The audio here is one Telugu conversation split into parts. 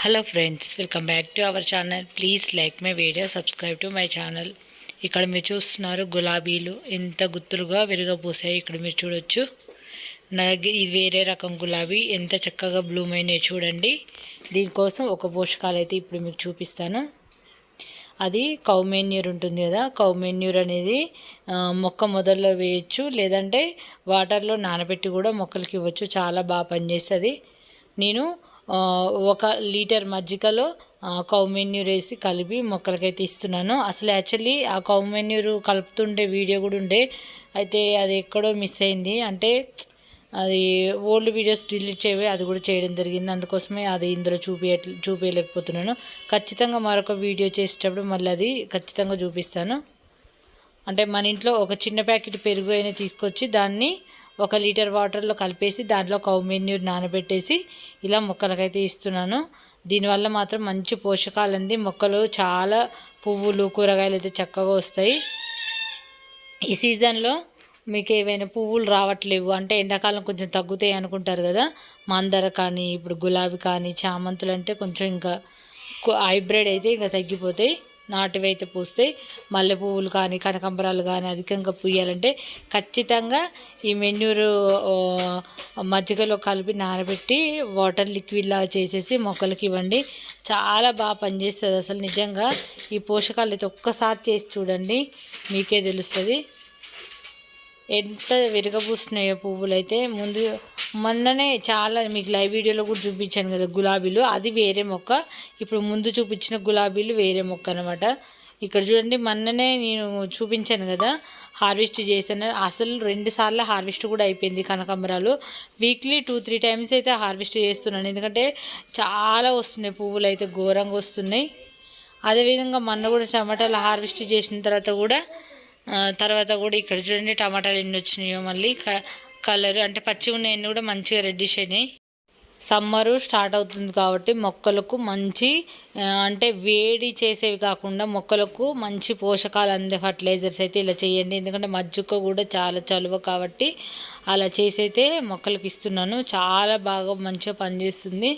Hello friends welcome back to our channel please like my video subscribe to my channel ఇక్కడ మీరు చూస్తున్నారు గులాబీలు. ఎంత గుత్తులుగా విరగబూసాయి ఇక్కడ మీరు చూడొచ్చు. నా ఇది వేరే రకం గులాబీ. ఎంత చక్కగా బ్లూమ్ అయినాయి చూడండి. దీనికోసం ఒక పోషకాలు అయితే ఇప్పుడు మీకు చూపిస్తాను. అది కౌమెన్యూర్ ఉంటుంది కదా. కౌమెన్యూర్ అనేది మొక్క మొదల్లో వేయచ్చు. లేదంటే వాటర్లో నానబెట్టి కూడా మొక్కలకి ఇవ్వచ్చు. చాలా బాగా పనిచేస్తుంది. నేను ఒక లీటర్ మజ్జిగలో కౌమెన్యూర్ వేసి కలిపి మొక్కలకైతే ఇస్తున్నాను. అసలు యాక్చువల్లీ ఆ కౌమెన్యూర్ కలుపుతుండే వీడియో కూడా ఉండే అయితే అది ఎక్కడో మిస్ అయింది. అంటే అది ఓల్డ్ వీడియోస్ డిలీట్ చేయవి అది కూడా చేయడం జరిగింది. అందుకోసమే అది ఇందులో చూపి చూపించలేకపోతున్నాను ఖచ్చితంగా మరొక వీడియో చేసేటప్పుడు మళ్ళీ అది ఖచ్చితంగా చూపిస్తాను. అంటే మన ఇంట్లో ఒక చిన్న ప్యాకెట్ పెరుగు అయినా తీసుకొచ్చి దాన్ని ఒక లీటర్ వాటర్లో కలిపేసి దాంట్లో కౌ మెన్యూర్ నానబెట్టేసి ఇలా మొక్కలకైతే ఇస్తున్నాను. దీనివల్ల మాత్రం మంచి పోషకాలు అంది మొక్కలు చాలా పువ్వులు కూరగాయలు అయితే చక్కగా వస్తాయి. ఈ సీజన్లో మీకు ఏవైనా పువ్వులు రావట్లేవు అంటే ఎండాకాలం కొంచెం తగ్గుతాయి అనుకుంటారు కదా. మందర కానీ ఇప్పుడు గులాబీ కానీ చామంతులు అంటే కొంచెం ఇంకా హైబ్రిడ్ అయితే ఇంకా తగ్గిపోతాయి. నాటువైతే పూస్తే పూస్తాయి మల్లె పువ్వులు కానీ కనకంబరాలు కానీ అధికంగా పూయాలంటే ఖచ్చితంగా ఈ మెన్యూరు మజ్జిగలో కలిపి నానబెట్టి వాటర్ లిక్విడ్లా చేసేసి మొక్కలకి ఇవ్వండి. చాలా బాగా పనిచేస్తుంది అసలు నిజంగా. ఈ పోషకాలు అయితే ఒక్కసారి చేసి చూడండి మీకే తెలుస్తుంది. ఎంత విరగబూస్తున్నాయో పువ్వులు అయితే ముందు మొన్ననే చాలా మీకు లైవ్ వీడియోలో కూడా చూపించాను కదా గులాబీలు. అది వేరే మొక్క. ఇప్పుడు ముందు చూపించిన గులాబీలు వేరే మొక్క అనమాట ఇక్కడ చూడండి మొన్ననే నేను చూపించాను కదా హార్వెస్ట్ చేశాను. అసలు రెండు సార్లు హార్వెస్ట్ కూడా అయిపోయింది కనకాంబరాలు. వీక్లీ టూ త్రీ టైమ్స్ అయితే హార్వెస్ట్ చేస్తున్నాను. ఎందుకంటే చాలా వస్తున్నాయి పువ్వులు అయితే ఘోరంగా వస్తున్నాయి. అదేవిధంగా మొన్న కూడా టమాటాలు హార్వెస్ట్ చేసిన తర్వాత కూడా తర్వాత కూడా ఇక్కడ చూడండి టమాటాలు ఎన్ని వచ్చినాయో మళ్ళీ. కలర్ అంటే పచ్చి ఉన్నాయని కూడా మంచిగా రెడ్డిష్ అయినాయి. సమ్మరు స్టార్ట్ అవుతుంది కాబట్టి మొక్కలకు మంచి అంటే వేడి చేసేవి కాకుండా మొక్కలకు మంచి పోషకాలు అందే ఫర్టిలైజర్స్ అయితే ఇలా చేయండి. ఎందుకంటే మజ్జుక కూడా చాలా చలువ కాబట్టి అలా చేసి అయితే మొక్కలకు ఇస్తున్నాను. చాలా బాగా మంచిగా పనిచేస్తుంది.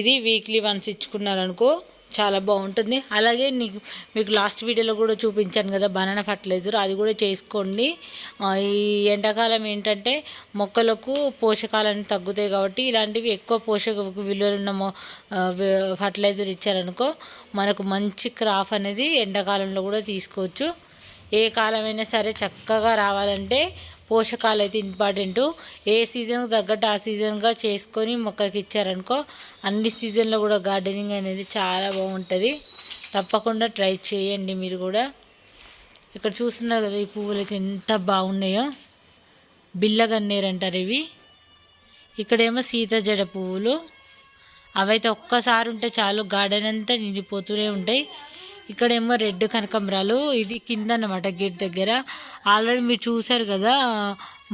ఇది వీక్లీ వన్స్ ఇచ్చుకున్నారనుకో చాలా బాగుంటుంది. అలాగే నీకు మీకు లాస్ట్ వీడియోలో కూడా చూపించాను కదా బనానా ఫర్టిలైజర్. అది కూడా చేసుకోండి. ఈ ఎండాకాలం ఏంటంటే మొక్కలకు పోషకాలన్నీ తగ్గుతాయి కాబట్టి ఇలాంటివి ఎక్కువ పోషక విలువలున్న ఫర్టిలైజర్ ఇచ్చారనుకో మనకు మంచి క్రాఫ్ అనేది ఎండాకాలంలో కూడా తీసుకోవచ్చు. ఏ కాలమైనా సరే చక్కగా రావాలంటే పోషకాలు అయితే ఇంపార్టెంటు. ఏ సీజన్కి తగ్గట్టు ఆ సీజన్గా చేసుకొని మొక్కలకి ఇచ్చారనుకో అన్ని సీజన్లో కూడా గార్డెనింగ్ అనేది చాలా బాగుంటుంది. తప్పకుండా ట్రై చేయండి మీరు కూడా. ఇక్కడ చూస్తున్నారు కదా ఈ పువ్వులు అయితే ఎంత బాగున్నాయో. బిల్లగన్నేరు అంటారు ఇవి. ఇక్కడేమో సీత జడ పువ్వులు. అవైతే ఒక్కసారి ఉంటే చాలు గార్డెన్ అంతా నిండిపోతూనే ఉంటాయి. ఇక్కడేమో రెడ్ కనకంబరాలు ఇది కింద అనమాట గేట్ దగ్గర. ఆల్రెడీ మీరు చూసారు కదా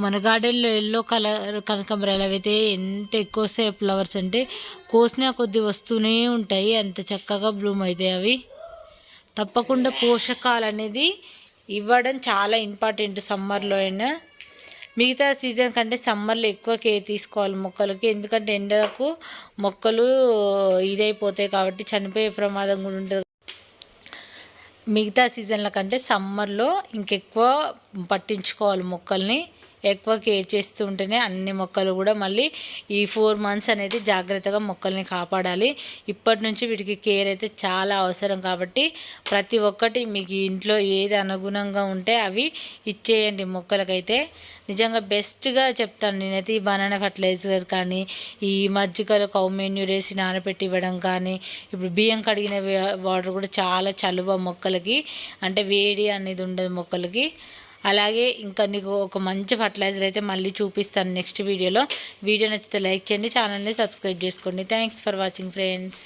మన గార్డెన్లో ఎల్లో కలర్ కనకంబరాలు అయితే ఎంత ఎక్కువ వస్తాయి ఫ్లవర్స్ అంటే కోసినా కొద్ది వస్తూనే ఉంటాయి. అంత చక్కగా బ్లూమ్ అవుతాయి అవి. తప్పకుండా పోషకాలు అనేది ఇవ్వడం చాలా ఇంపార్టెంట్ సమ్మర్లో అయినా. మిగతా సీజన్ కంటే సమ్మర్లో ఎక్కువ కేర్ తీసుకోవాలి మొక్కలకి. ఎందుకంటే ఎండలకు మొక్కలు ఇదైపోతాయి కాబట్టి చనిపోయే ప్రమాదం కూడా ఉంటుంది. మిగతా సీజన్ల కంటే సమ్మర్లో ఇంకెక్కువ పట్టించుకోవాలి మొక్కల్ని. ఎక్కువ కేర్ చేస్తూ ఉంటేనే అన్ని మొక్కలు కూడా మళ్ళీ ఈ ఫోర్ మంత్స్ అనేది జాగ్రత్తగా మొక్కల్ని కాపాడాలి. ఇప్పటి నుంచి వీటికి కేర్ అయితే చాలా అవసరం కాబట్టి ప్రతి ఒక్కటి మీకు ఇంట్లో ఏది అనుగుణంగా ఉంటే అవి ఇచ్చేయండి మొక్కలకైతే. నిజంగా బెస్ట్గా చెప్తాను నేనైతే ఈ బనానా ఫర్టిలైజర్ కానీ ఈ మజ్జిగలో కౌమెన్యూర్ వేసి నానబెట్టి ఇవ్వడం కానీ ఇప్పుడు బియ్యం కడిగిన వాటర్ కూడా చాలా చలువ మొక్కలకి అంటే వేడి అనేది ఉండదు మొక్కలకి. అలాగే ఇంకా నీకు ఒక మంచి ఫర్టిలైజర్ అయితే మళ్ళీ చూపిస్తాను నెక్స్ట్ వీడియోలో వీడియో నచ్చితే లైక్ చేయండి ఛానల్ని సబ్స్క్రైబ్ చేసుకోండి. Thanks for watching friends